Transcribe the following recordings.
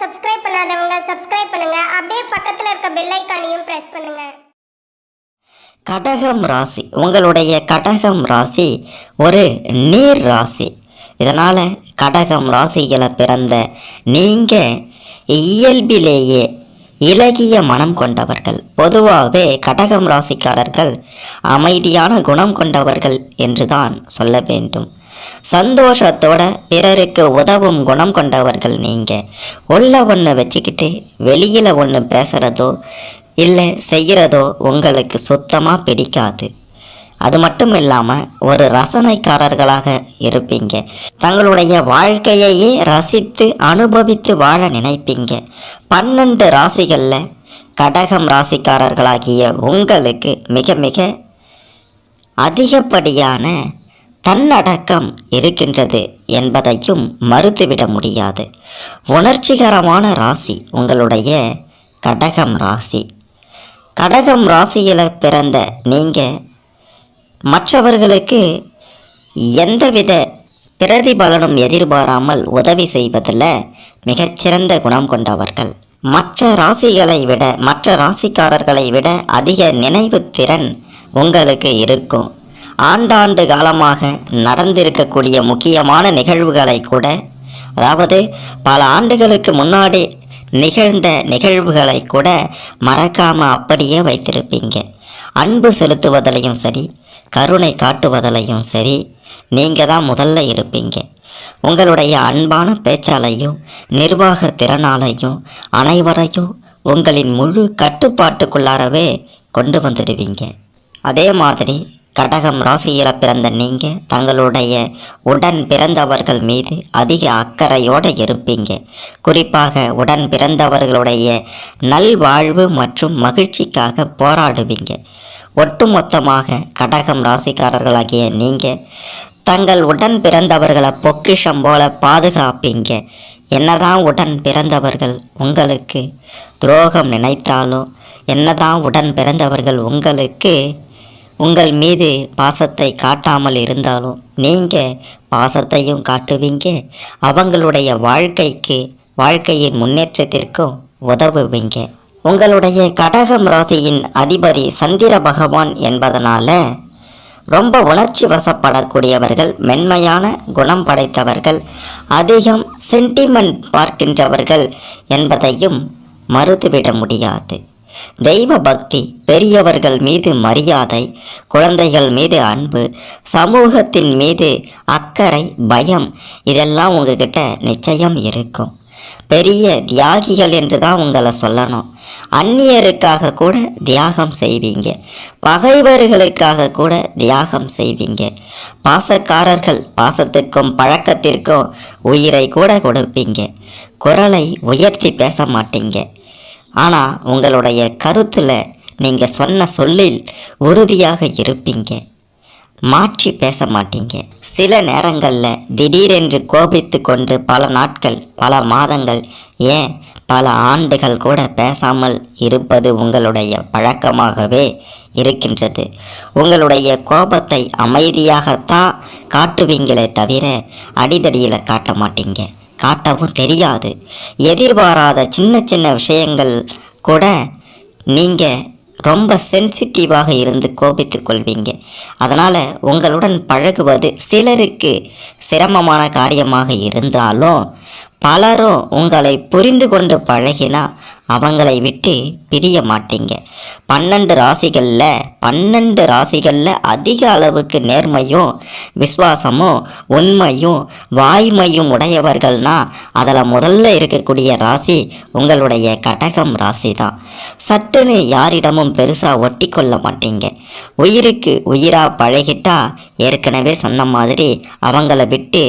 Subscribe பண்ணாதவங்க subscribe பண்ணுங்க. அப்படியே பக்கத்தில் இருக்க பெல் ஐக்கானையும் பிரஸ் பண்ணுங்க. கடகம் ராசி. உங்களுடைய கடகம் ராசி ஒரு நீர் ராசி. இதனால் கடகம் ராசியில் பிறந்த நீங்கள் இயல்பிலேயே இலகிய மனம் கொண்டவர்கள். பொதுவாகவே கடகம் ராசிக்காரர்கள் அமைதியான குணம் கொண்டவர்கள் என்றுதான் சொல்ல வேண்டும். சந்தோஷத்தோட பிறருக்கு உதவும் குணம் கொண்டவர்கள் நீங்கள் உள்ள ஒன்று வச்சுக்கிட்டு வெளியில் ஒன்று பேசுகிறதோ இல்லை செய்கிறதோ உங்களுக்கு சுத்தமாக பிடிக்காது. அது மட்டும் இல்லாமல் ஒரு ரசனைக்காரர்களாக இருப்பீங்க. தங்களுடைய வாழ்க்கையையே ரசித்து அனுபவித்து வாழ நினைப்பீங்க. பன்னெண்டு ராசிகளில் கடகம் ராசிக்காரர்களாகிய உங்களுக்கு மிக மிக அதிகப்படியான தன்னடக்கம் இருக்கின்றது என்பதையும் மறுத்துவிட முடியாது. உணர்ச்சிகரமான ராசி உங்களுடைய கடகம் ராசி. கடகம் ராசியில் பிறந்த நீங்கள் மற்றவர்களுக்கு எந்தவித பிரதிபலனும் எதிர்பாராமல் உதவி செய்வதில் மிகச்சிறந்த குணம் கொண்டவர்கள். மற்ற ராசிகளை விட மற்ற ராசிக்காரர்களை விட அதிக நினைவு திறன் உங்களுக்கு இருக்கும். ஆண்டாண்டு காலமாக நடந்திருக்கக்கூடிய முக்கியமான நிகழ்வுகளை கூட அதாவது பல ஆண்டுகளுக்கு முன்னாடி நிகழ்ந்த நிகழ்வுகளை கூட மறக்காமல் அப்படியே வைத்திருப்பீங்க. அன்பு செலுத்துவதிலையும் சரி கருணை காட்டுவதிலையும் சரி நீங்கள் தான் முதல்ல இருப்பீங்க. உங்களுடைய அன்பான பேச்சாலையும் நிர்வாக திறனாலையும் அனைவரையும் உங்களின் முழு கட்டுப்பாட்டுக்குள்ளாரவே கொண்டு வந்துடுவீங்க. அதே மாதிரி கடகம் ராசியில் பிறந்த நீங்கள் தங்களுடைய உடன் பிறந்தவர்கள் மீது அதிக அக்கறையோடு இருப்பீங்க. குறிப்பாக உடன் பிறந்தவர்களுடைய நல்வாழ்வு மற்றும் மகிழ்ச்சிக்காக போராடுவீங்க. ஒட்டுமொத்தமாக கடகம் ராசிக்காரர்களாகிய நீங்கள் தங்கள் உடன் பிறந்தவர்களை பொக்கிஷம் போல பாதுகாப்பீங்க. என்னதான் உடன் பிறந்தவர்கள் உங்களுக்கு துரோகம் நினைத்தாலும் என்னதான் உடன் பிறந்தவர்கள் உங்களுக்கு உங்கள் மீது பாசத்தை காட்டாமல் இருந்தாலும் நீங்கள் பாசத்தையும் காட்டுவீங்க. அவங்களுடைய வாழ்க்கைக்கு வாழ்க்கையின் முன்னேற்றத்திற்கும் உதவுவீங்க. உங்களுடைய கடகம் ராசியின் அதிபதி சந்திர பகவான் என்பதனால் ரொம்ப உணர்ச்சி வசப்படக்கூடியவர்கள் மென்மையான குணம் படைத்தவர்கள் அதிகம் சென்டிமெண்ட் பார்க்கின்றவர்கள் என்பதையும் மறுத்துவிட முடியாது. தெய்வ பக்தி பெரியவர்கள் மீது மரியாதை குழந்தைகள் மீது அன்பு சமூகத்தின் மீது அக்கறை பயம் இதெல்லாம் உங்ககிட்ட நிச்சயம் இருக்கும். பெரிய தியாகிகள் என்று தான் உங்களை சொல்லணும். அந்நியருக்காக கூட தியாகம் செய்வீங்க. பகைவர்களுக்காக கூட தியாகம் செய்வீங்க. பாசக்காரர்கள் பாசத்துக்கும் பழக்கத்திற்கும் உயிரை கூட கொடுப்பீங்க. குரலை உயர்த்தி பேச மாட்டீங்க. ஆனால் உங்களுடைய கருத்தில் நீங்கள் சொன்ன சொல்லில் உறுதியாக இருப்பீங்க. மாற்றி பேச மாட்டீங்க. சில நேரங்களில் திடீரென்று கோபித்து கொண்டு பல நாட்கள் பல மாதங்கள் ஏன் பல ஆண்டுகள் கூட பேசாமல் இருப்பது உங்களுடைய பழக்கமாகவே இருக்கின்றது. உங்களுடைய கோபத்தை அமைதியாகத்தான் காட்டுவீங்களே தவிர அடிதடியில் காட்ட மாட்டீங்க. காட்டவும் தெரியாது. எதிர்பாராத சின்ன சின்ன விஷயங்கள் கூட நீங்கள் ரொம்ப சென்சிட்டிவாக இருந்து கோபித்து கொள்வீங்க. அதனால் உங்களுடன் பழகுவது சிலருக்கு சிரமமான காரியமாக இருந்தாலும் பலரும் உங்களை புரிந்து கொண்டு பழகினா அவங்களை விட்டு பிரிய மாட்டீங்க. பன்னெண்டு ராசிகளில் பன்னெண்டு ராசிகளில் அதிக அளவுக்கு நேர்மையும் விஸ்வாசமும் உண்மையும் வாய்மையும் உடையவர்கள்னா அதில் முதல்ல இருக்கக்கூடிய ராசி உங்களுடைய கடகம் ராசி தான் சட்டுன்னு யாரிடமும் பெருசாக ஒட்டி கொள்ள மாட்டீங்க. உயிருக்கு உயிராக பழகிட்டா ஏற்கனவே சொன்ன மாதிரி அவங்கள விட்டு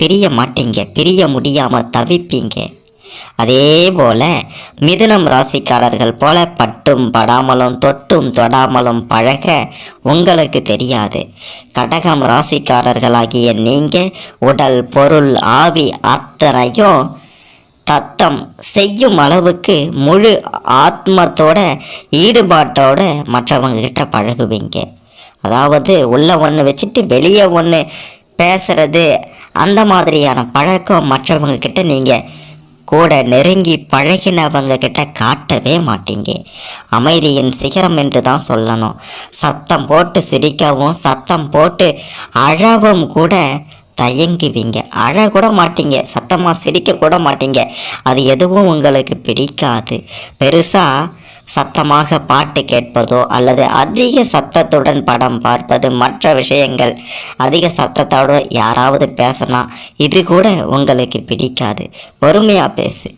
பிரிய மாட்டீங்க. பிரிய முடியாமல் தவிப்பீங்க. அதே போல மிதுனம் ராசிக்காரர்கள் போல பட்டும் படாமலும் தொட்டும் தொடாமலும் பழக உங்களுக்கு தெரியாது. கடகம் ராசிக்காரர்களாகிய நீங்கள் உடல் பொருள் ஆவி அத்தனையும் தத்தம் செய்யும் அளவுக்கு முழு ஆத்மத்தோட ஈடுபாட்டோட மற்றவங்க கிட்ட பழகுவீங்க. அதாவது உள்ள ஒன்று வச்சுட்டு வெளியே ஒன்று பேசுறது அந்த மாதிரியான பழக்கம் மற்றவங்க கிட்ட நீங்கள் கூட நெருங்கி பழகினவங்க கிட்ட காட்டவே மாட்டீங்க. அமைதியின் சிகரம் என்று தான் சொல்லணும். சத்தம் போட்டு சிரிக்கவும் சத்தம் போட்டு அழவும் கூட தயங்குவீங்க. அழ கூட மாட்டீங்க. சத்தமாக சிரிக்க கூட மாட்டீங்க. அது எதுவும் உங்களுக்கு பிடிக்காது. பெருசாக சத்தமாக பாட்டு கேட்பதோ அல்லது அதிக சத்தத்துடன் படம் பார்ப்பது மற்ற விஷயங்கள் அதிக சத்தத்தோடு யாராவது பேசினா இது கூட உங்களுக்கு பிடிக்காது. பொறுமையாக பேசு.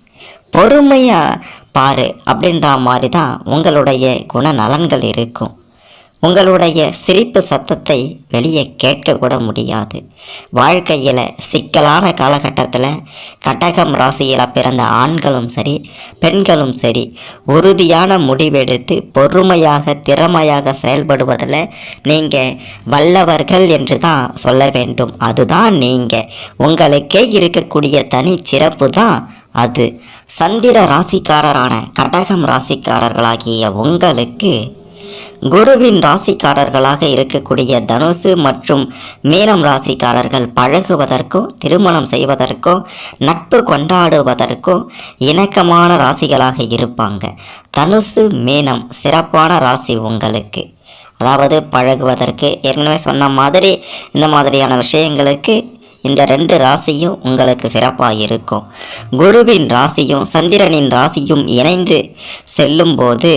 பொறுமையாக பாரு அப்படின்ற மாதிரி தான் உங்களுடைய குணநலன்கள் இருக்கும். உங்களுடைய சிரிப்பு சத்தத்தை வெளியே கேட்க கூட முடியாது. வாழ்க்கையில் சிக்கலான காலகட்டத்தில் கடகம் ராசியில் பிறந்த ஆண்களும் சரி பெண்களும் சரி உறுதியான முடிவெடுத்து பொறுமையாக திறமையாக செயல்படுவதில் நீங்கள் வல்லவர்கள் என்று தான் சொல்ல வேண்டும். அதுதான் நீங்கள் உங்களுக்கே இருக்கக்கூடிய தனி சிறப்பு தான் அது. சந்திர ராசிக்காரரான கடகம் ராசிக்காரர்களாகிய உங்களுக்கு குருவின் ராசிக்காரர்களாக இருக்கக்கூடிய தனுசு மற்றும் மீனம் ராசிக்காரர்கள் பழகுவதற்கும் திருமணம் செய்வதற்கும் நட்பு கொண்டாடுவதற்கும் இணக்கமான ராசிகளாக இருப்பாங்க. தனுசு மீனம் சிறப்பான ராசி உங்களுக்கு. அதாவது பழகுவதற்கு ஏற்கனவே சொன்ன மாதிரி இந்த மாதிரியான விஷயங்களுக்கு இந்த ரெண்டு ராசியும் உங்களுக்கு சிறப்பாக இருக்கும். குருவின் ராசியும் சந்திரனின் ராசியும் இணைந்து செல்லும்போது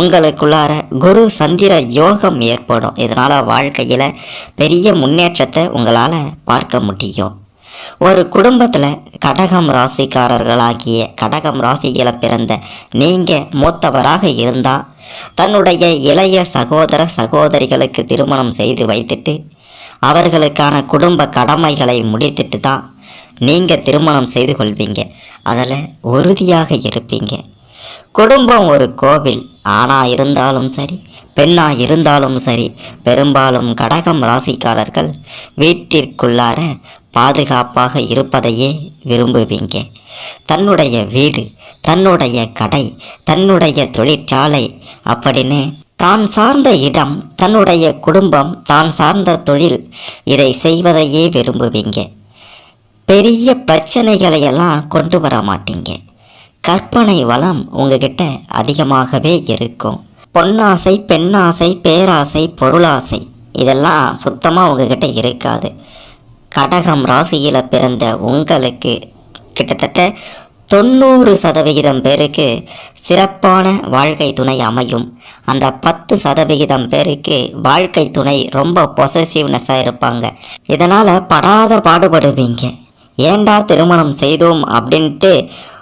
உங்களுக்குள்ளார குரு சந்திர யோகம் ஏற்படும். இதனால் வாழ்க்கையில் பெரிய முன்னேற்றத்தை உங்களால் பார்க்க முடியும். ஒரு குடும்பத்தில் கடகம் ராசிக்காரர்களாகிய கடகம் ராசிகளை பிறந்த நீங்கள் மூத்தவராக இருந்தால் தன்னுடைய இளைய சகோதர சகோதரிகளுக்கு திருமணம் செய்து வைத்துட்டு அவர்களுக்கான குடும்ப கடமைகளை முடித்துட்டு தான் நீங்கள் திருமணம் செய்து கொள்வீங்க. அதில் உறுதியாக இருப்பீங்க. குடும்பம் ஒரு கோவில். ஆணாக இருந்தாலும் சரி பெண்ணாக இருந்தாலும் சரி பெரும்பாலும் கடகம் ராசிக்காரர்கள் வீட்டிற்குள்ளார பாதுகாப்பாக இருப்பதையே விரும்புவீங்க. தன்னுடைய வீடு தன்னுடைய கடை தன்னுடைய தொழிற்சாலை அப்படின்னு தான் சார்ந்த இடம் தன்னுடைய குடும்பம் தான் சார்ந்த தொழில் இதை செய்வதையே விரும்புவீங்க. பெரிய பிரச்சனைகளை எல்லாம் கொண்டு வர மாட்டீங்க. கற்பனை வளம் உங்ககிட்ட அதிகமாகவே இருக்கும். பொன்னாசை பெண்ணாசை பேராசை பொருளாசை இதெல்லாம் சுத்தமாக உங்ககிட்ட இருக்காது. கடகம் ராசியில் பிறந்த உங்களுக்கு கிட்டத்தட்ட தொண்ணூறு சதவிகிதம் பேருக்கு சிறப்பான வாழ்க்கை துணை அமையும். அந்த பத்து சதவிகிதம் பேருக்கு வாழ்க்கை துணை ரொம்ப பொசசிவ்னஸாக இருப்பாங்க. இதனால் படாத பாடுபடுவீங்க. ஏண்டா திருமணம் செய்தோம் அப்படின்ட்டு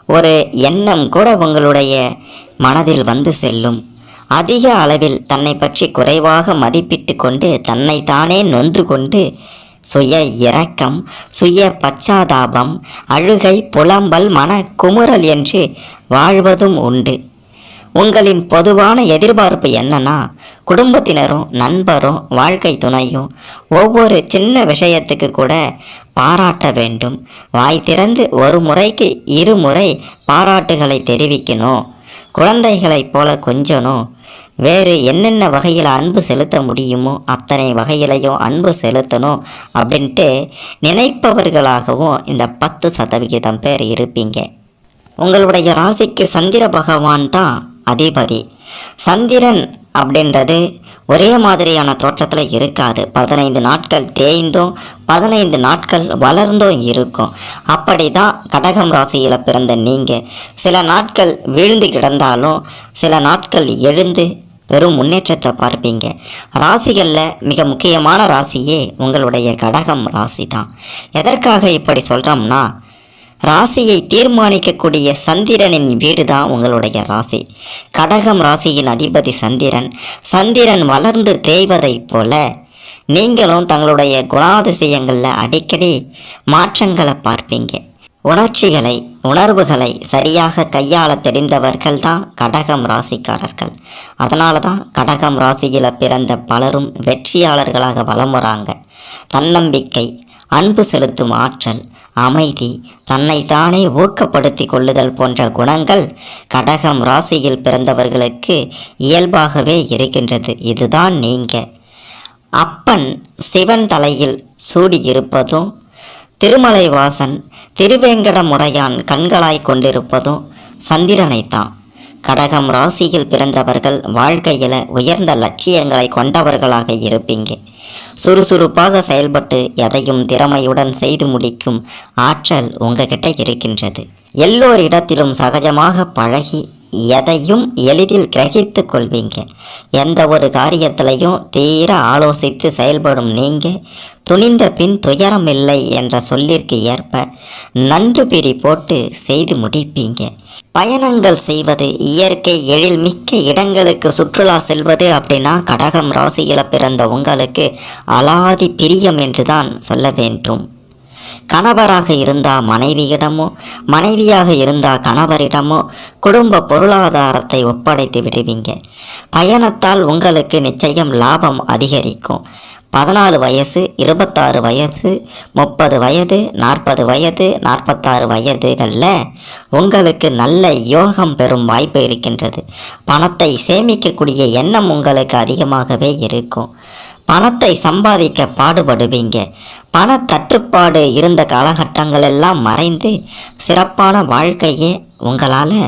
ஒரு எண்ணம் கூட உங்களுடைய மனதில் வந்து செல்லும். அதிக அளவில் தன்னை பற்றி குறைவாக மதிப்பிட்டு கொண்டு தன்னை தானே நொந்து கொண்டு சுய இரக்கம் சுய பச்சாதாபம் அழுகை புலம்பல் மன குமுறல் என்று வாழ்வதும் உண்டு. உங்களின் பொதுவான எதிர்பார்ப்பு என்னன்னா குடும்பத்தினரும் நண்பரும் வாழ்க்கை துணையும் ஒவ்வொரு சின்ன விஷயத்துக்கு கூட பாராட்ட வேண்டும். வாய் திறந்து ஒரு முறைக்கு இருமுறை பாராட்டுகளை தெரிவிக்கணும். குழந்தைகளைப் போல கொஞ்சணும். வேறு என்னென்ன வகையில் அன்பு செலுத்த முடியுமோ அத்தனை வகையிலையும் அன்பு செலுத்தணும் அப்படின்ட்டு நினைப்பவர்களாகவும் இந்த பத்து சதவிகிதம் பேர் இருப்பீங்க. உங்களுடைய ராசிக்கு சந்திர பகவான் தான் அதிபதி. சந்திரன் அப்படின்றது ஒரே மாதிரியான தோற்றத்தில் இருக்காது. பதினைந்து நாட்கள் தேய்ந்தும் பதினைந்து நாட்கள் வளர்ந்தும் இருக்கும். அப்படி தான் கடகம் ராசியில் பிறந்த நீங்கள் சில நாட்கள் வீழ்ந்து கிடந்தாலும் சில நாட்கள் எழுந்து பெரும் முன்னேற்றத்தை பார்ப்பீங்க. ராசிகளில் மிக முக்கியமான ராசியே உங்களுடைய கடகம் ராசி தான் எதற்காக இப்படி சொல்கிறோம்னா ராசியை தீர்மானிக்கக்கூடிய சந்திரனின் வீடு தான் உங்களுடைய ராசி? கடகம் ராசியின் அதிபதி சந்திரன். சந்திரன் வளர்ந்து தேய்வதைப் போல நீங்களும் தங்களுடைய குணாதிசயங்களில் அடிக்கடி மாற்றங்களை பார்ப்பீங்க. உணர்ச்சிகளை உணர்வுகளை சரியாக கையாள தெரிந்தவர்கள் தான் கடகம் ராசிக்காரர்கள். அதனால தான் கடகம் ராசியில் பிறந்த பலரும் வெற்றியாளர்களாக வலம் வராங்க தன்னம்பிக்கை அன்பு செலுத்தும் ஆற்றல் அமைதி தன்னைத்தானே ஊக்கப்படுத்தி கொள்ளுதல் போன்ற குணங்கள் கடகம் ராசியில் பிறந்தவர்களுக்கு இயல்பாகவே இருக்கின்றது. இதுதான் நீங்க. அப்பன் சிவன் தலையில் சூடியிருப்பதும் திருமலைவாசன் திருவேங்கடமுடையான் கண்களாய் கொண்டிருப்பதும் சந்திரனைத்தான். கடகம் ராசியில் பிறந்தவர்கள் வாழ்க்கையில் உயர்ந்த லட்சியங்களை கொண்டவர்களாக இருப்பீங்க. சுறுசுறுப்பாக செயல்பட்டு எதையும் திறமையுடன் செய்து முடிக்கும் ஆற்றல் உங்ககிட்ட இருக்கின்றது. எல்லோரிடத்திலும் சகஜமாக பழகி எதையும் எளிதில் கிரகித்து கொள்வீங்க. எந்த ஒரு காரியத்திலையும் தீர ஆலோசித்து செயல்படும் நீங்கள் துணிந்த பின் துயரம் இல்லை என்ற சொல்லிற்கு ஏற்ப நண்டு பிடி போட்டு செய்து முடிப்பீங்க. பயணங்கள் செய்வது இயற்கை எழில் மிக்க இடங்களுக்கு சுற்றுலா செல்வது அப்படின்னா கடகம் ராசியில் பிறந்த உங்களுக்கு அலாதி பிரியம் என்று தான் சொல்ல வேண்டும். கணவராக இருந்தால் மனைவியிடமோ மனைவியாக இருந்தால் கணவரிடமோ குடும்ப பொருளாதாரத்தை ஒப்படைத்து விடுவீங்க. பயணத்தால் உங்களுக்கு நிச்சயம் லாபம் அதிகரிக்கும். பதினாலு வயசு இருபத்தாறு வயது முப்பது வயது நாற்பது வயது நாற்பத்தாறு வயதுகளில் உங்களுக்கு நல்ல யோகம் பெறும் வாய்ப்பு இருக்கின்றது. பணத்தை சேமிக்கக்கூடிய எண்ணம் உங்களுக்கு அதிகமாகவே இருக்கும். பணத்தை சம்பாதிக்க பாடுபடுவீங்க. பண தட்டுப்பாடு இருந்த காலகட்டங்கள் எல்லாம் மறைந்து சிறப்பான வாழ்க்கையை உங்களால்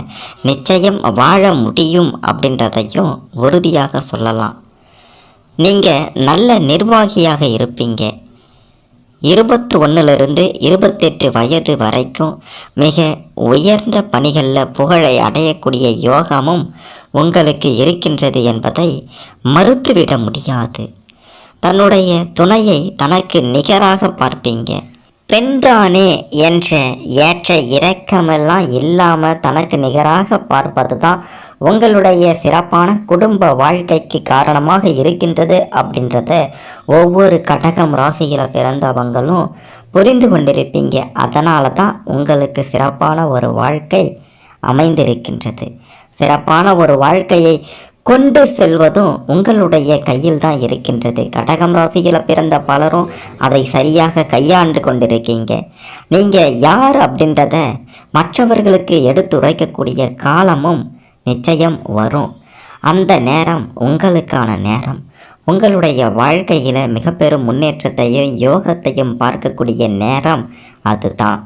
நிச்சயம் வாழ முடியும் அப்படின்றதையும் உறுதியாக சொல்லலாம். நீங்கள் நல்ல நிர்வாகியாக இருப்பீங்க. இருபத்தி ஒன்றுலேருந்து இருபத்தெட்டு வயது வரைக்கும் மிக உயர்ந்த பணிகளில் புகழை அடையக்கூடிய யோகமும் உங்களுக்கு இருக்கின்றது என்பதை மறுத்துவிட முடியாது. தன்னுடைய துணையை தனக்கு நிகராக பார்ப்பீங்க. பெண்தானே என்ற ஏற்ற இறக்கமெல்லாம் இல்லாமல் தனக்கு நிகராக பார்ப்பது தான் உங்களுடைய சிறப்பான குடும்ப வாழ்க்கைக்கு காரணமாக இருக்கின்றது அப்படின்றத ஒவ்வொரு கடகம் ராசியில் பிறந்தவங்களும் புரிந்து கொண்டிருப்பீங்க. அதனால தான் உங்களுக்கு சிறப்பான ஒரு வாழ்க்கை அமைந்திருக்கின்றது. சிறப்பான ஒரு வாழ்க்கையை கொண்டு செல்வதும் உங்களுடைய கையில் தான் இருக்கின்றது. கடகம் ராசியில் பிறந்த பலரும் அதை சரியாக கையாண்டு கொண்டிருக்கீங்க. நீங்கள் யார் அப்படின்றத மற்றவர்களுக்கு எடுத்துரைக்கக்கூடிய காலமும் நிச்சயம் வரும். அந்த நேரம் உங்களுக்கான நேரம். உங்களுடைய வாழ்க்கையில் மிக பெரும் முன்னேற்றத்தையும் யோகத்தையும் பார்க்கக்கூடிய நேரம் அதுதான்.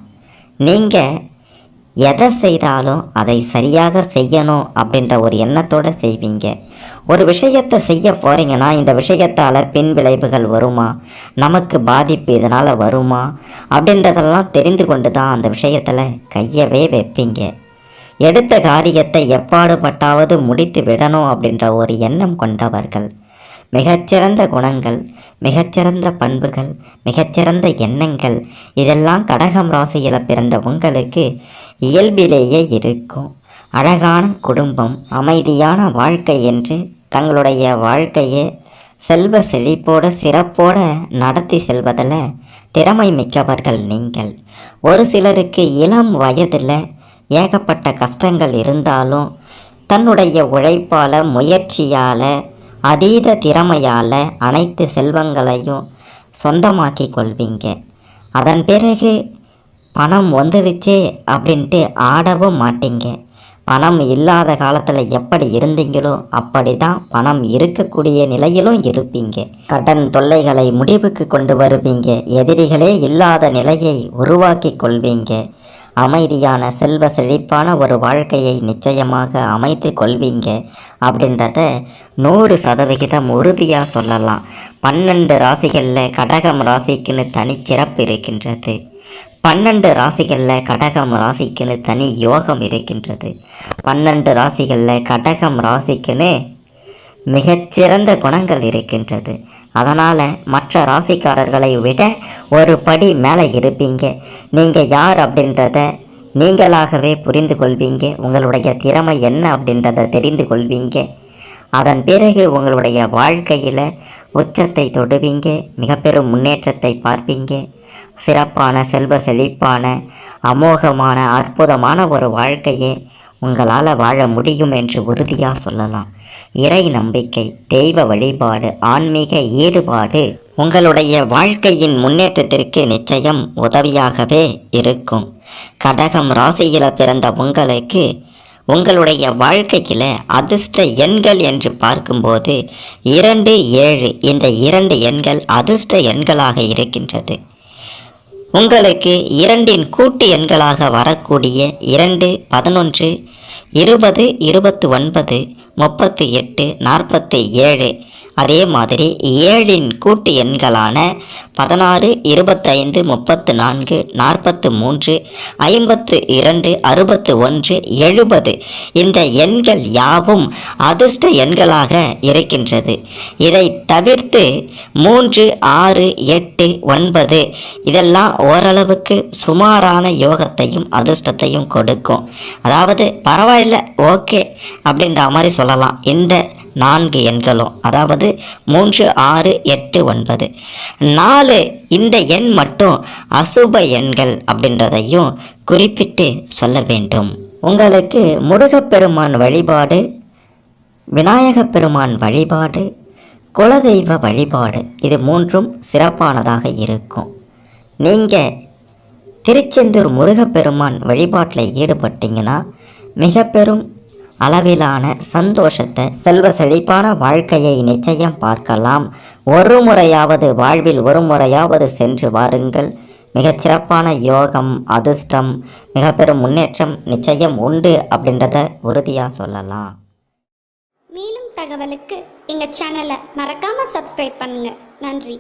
நீங்கள் எதை செய்தாலும் அதை சரியாக செய்யணும் அப்படின்ற ஒரு எண்ணத்தோடு செய்வீங்க. ஒரு விஷயத்தை செய்ய போகிறீங்கன்னா இந்த விஷயத்தால் பின் விளைவுகள் வருமா? நமக்கு பாதிப்பு இதனால் வருமா? அப்படின்றதெல்லாம் தெரிந்து கொண்டு தான் அந்த விஷயத்தில் கையவே வைப்பீங்க. எடுத்த காரியத்தை எப்பாடுபட்டாவது முடித்து விடணும் அப்படின்ற ஒரு எண்ணம் கொண்டவர்கள். மிகச்சிறந்த குணங்கள் மிகச்சிறந்த பண்புகள் மிகச்சிறந்த எண்ணங்கள் இதெல்லாம் கடகம் ராசியில் பிறந்த உங்களுக்கு இயல்பிலேயே இருக்கும். அழகான குடும்பம் அமைதியான வாழ்க்கை என்று தங்களுடைய வாழ்க்கையை செல்வ செழிப்போடு சிறப்போடு நடத்தி செல்வதில் திறமை மிக்கவர்கள் நீங்கள். ஒரு சிலருக்கு இளம் வயதில் ஏகப்பட்ட கஷ்டங்கள் இருந்தாலும் தன்னுடைய உழைப்பால் முயற்சியால் அதீத திறமையால் அனைத்து செல்வங்களையும் சொந்தமாக்கி கொள்வீங்க. அதன் பிறகு பணம் வந்துடுச்சு அப்படின்ட்டு ஆடவும் மாட்டீங்க. பணம் இல்லாத காலத்தில் எப்படி இருந்தீங்களோ அப்படி தான் பணம் இருக்கக்கூடிய நிலையிலும் இருப்பீங்க. கடன் தொல்லைகளை முடிவுக்கு கொண்டு வருவீங்க. எதிரிகளே இல்லாத நிலையை உருவாக்கி கொள்வீங்க. அமைதியான செல்வ செழிப்பான ஒரு வாழ்க்கையை நிச்சயமாக அமைத்து கொள்வீங்க அப்படின்றத நூறு சதவிகிதம் உறுதியாக சொல்லலாம். பன்னெண்டு ராசிகளில் கடகம் ராசிக்குன்னு தனிச்சிறப்பு இருக்கின்றது. பன்னெண்டு ராசிகளில் கடகம் ராசிக்குன்னு தனி யோகம் இருக்கின்றது. பன்னெண்டு ராசிகளில் கடகம் ராசிக்குன்னு மிகச்சிறந்த குணங்கள் இருக்கின்றது. அதனால் மற்ற ராசிக்காரர்களை விட ஒரு படி மேலே இருப்பீங்க. நீங்கள் யார் அப்படின்றத நீங்களாகவே புரிந்து கொள்வீங்க. உங்களுடைய திறமை என்ன அப்படின்றத தெரிந்து கொள்வீங்க. அதன் பிறகு உங்களுடைய வாழ்க்கையில் உச்சத்தை தொடுவீங்க. மிகப்பெரும் முன்னேற்றத்தை பார்ப்பீங்க. சிறப்பான செல்வ செழிப்பான அமோகமான அற்புதமான ஒரு வாழ்க்கையை உங்களால் வாழ முடியும் என்று உறுதியாக சொல்லலாம். இறை நம்பிக்கை தெய்வ வழிபாடு ஆன்மீக ஈடுபாடு உங்களுடைய வாழ்க்கையின் முன்னேற்றத்திற்கு நிச்சயம் உதவியாகவே இருக்கும். கடகம் ராசியில் பிறந்த உங்களுக்கு உங்களுடைய வாழ்க்கையில் அதிர்ஷ்ட எண்கள் என்று பார்க்கும்போது இரண்டு ஏழு இந்த இரண்டு எண்கள் அதிர்ஷ்ட எண்களாக இருக்கின்றது. உங்களுக்கு இரண்டின் கூட்டு எண்களாக வரக்கூடிய இரண்டு பதினொன்று இருபது இருபத்தி ஒன்பது முப்பத்தி எட்டு நாற்பத்தி ஏழு அதே மாதிரி ஏழின் கூட்டு எண்களான பதினாறு இருபத்தைந்து முப்பத்து நான்கு நாற்பத்து மூன்று ஐம்பத்து இரண்டு அறுபத்து ஒன்று எழுபது இந்த எண்கள் யாவும் அதிர்ஷ்ட எண்களாக இருக்கின்றது. இதை தவிர்த்து மூன்று ஆறு எட்டு ஒன்பது இதெல்லாம் ஓரளவுக்கு சுமாரான யோகத்தையும் அதிர்ஷ்டத்தையும் கொடுக்கும். அதாவது பரவாயில்ல ஓகே அப்படின்ற மாதிரி சொல்லலாம். இந்த நான்கு எண்களும் அதாவது மூன்று ஆறு எட்டு ஒன்பது. நாலு இந்த எண் மட்டும் அசுப எண்கள் அப்படின்றதையும் குறிப்பிட்டு சொல்ல வேண்டும். உங்களுக்கு முருகப்பெருமான் வழிபாடு விநாயகப் பெருமான் வழிபாடு குலதெய்வ வழிபாடு இது மூன்றும் சிறப்பானதாக இருக்கும். நீங்கள் திருச்செந்தூர் முருகப்பெருமான் வழிபாட்டில் ஈடுபட்டீங்கன்னா மிக பெரும் அளவிலான சந்தோஷத்தை செல்வ செழிப்பான வாழ்க்கையை நிச்சயம் பார்க்கலாம். ஒரு முறையாவது வாழ்வில் ஒரு முறையாவது சென்று வாருங்கள். மிகச் சிறப்பான யோகம் அதிர்ஷ்டம் மிக பெரும் முன்னேற்றம் நிச்சயம் உண்டு அப்படின்றத உறுதியாக சொல்லலாம். மேலும் தகவலுக்கு எங்கள் சேனலை மறக்காமல் சப்ஸ்கிரைப் பண்ணுங்கள் நன்றி.